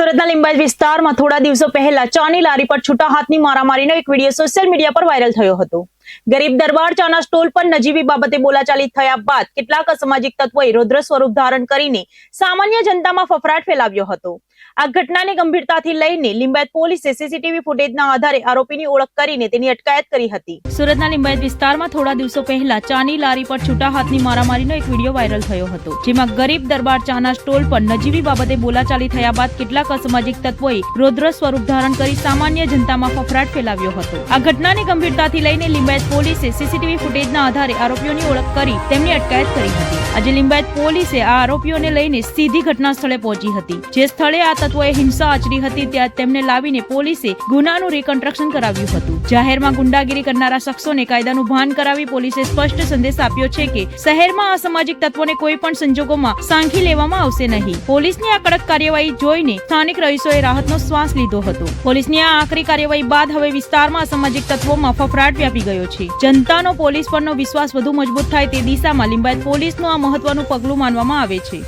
સુરતના લિંબાયત વિસ્તારમાં થોડા દિવસો પહેલા ચાની લારી પર છૂટા હાથની મારામારીનો એક વીડિયો સોશિયલ મીડિયા પર વાયરલ થયો હતો. ગરીબ દરબાર ચાના સ્ટોલ પર નજીવી બાબતે બોલાચાલી થયા બાદ કેટલાક અસામાજિક તત્વોએ રૌદ્ર સ્વરૂપ ધારણ કરીને સામાન્ય જનતામાં ફફડાટ ફેલાવ્યો હતો. આ ઘટનાને ગંભીરતાથી લઈને લિંબાયત પોલીસે સીસીટીવી ફૂટેજના આધારે આરોપીની ઓળખ કરીને તેની અટકાયત કરી હતી. સુરતના લિંબાયત વિસ્તારમાં થોડા દિવસો પહેલા ચાની લારી પર છૂટા હાથની મારામારીનો એક વીડિયો વાયરલ થયો હતો, જેમાં ગરીબ દરબાર ચાના સ્ટોલ પર નજીવી બાબતે બોલાચાલી થયા બાદ કેટલાક અસામાજિક તત્વોએ રૌદ્ર સ્વરૂપ ધારણ કરી સામાન્ય જનતામાં ફફડાટ ફેલાવ્યો હતો. આ ઘટનાની ગંભીરતાથી લઈને લિંબાયત પોલીસે સીસીટીવી ફૂટેજના આધારે આરોપીઓની ઓળખ કરી તેમની અટકાયત કરી હતી. આજે લિંબાયત પોલીસે આ આરોપીઓને લઈને સીધી ઘટના સ્થળે પહોંચી હતી, જે સ્થળે આ તત્વોએ હિંસા આચરી હતી ત્યાં તેમને લાવીને પોલીસે ગુનાનું રિકન્સ્ટ્રક્શન કરાવ્યું હતું. જાહેરમાં ગુંડાગીરી કરનારા શખ્સોને કાયદાનું ભાન કરાવી પોલીસે સ્પષ્ટ સંદેશ આપ્યો છે કે શહેરમાં અસામાજિક તત્વોને કોઈ પણ સંજોગોમાં સાંખી લેવામાં આવશે નહીં. પોલીસની આ કડક કાર્યવાહી જોઈને સ્થાનિક રહીશોએ રાહતનો શ્વાસ લીધો હતો. પોલીસની આ આકરી કાર્યવાહી બાદ હવે વિસ્તારમાં અસામાજિક તત્વોમાં ફફડાટ વ્યાપી ગયો છે. જનતાનો પોલીસ પરનો વિશ્વાસ વધુ મજબૂત થાય તે દિશામાં લિંબાયત પોલીસનું આ મહત્વનું પગલું માનવામાં આવે છે.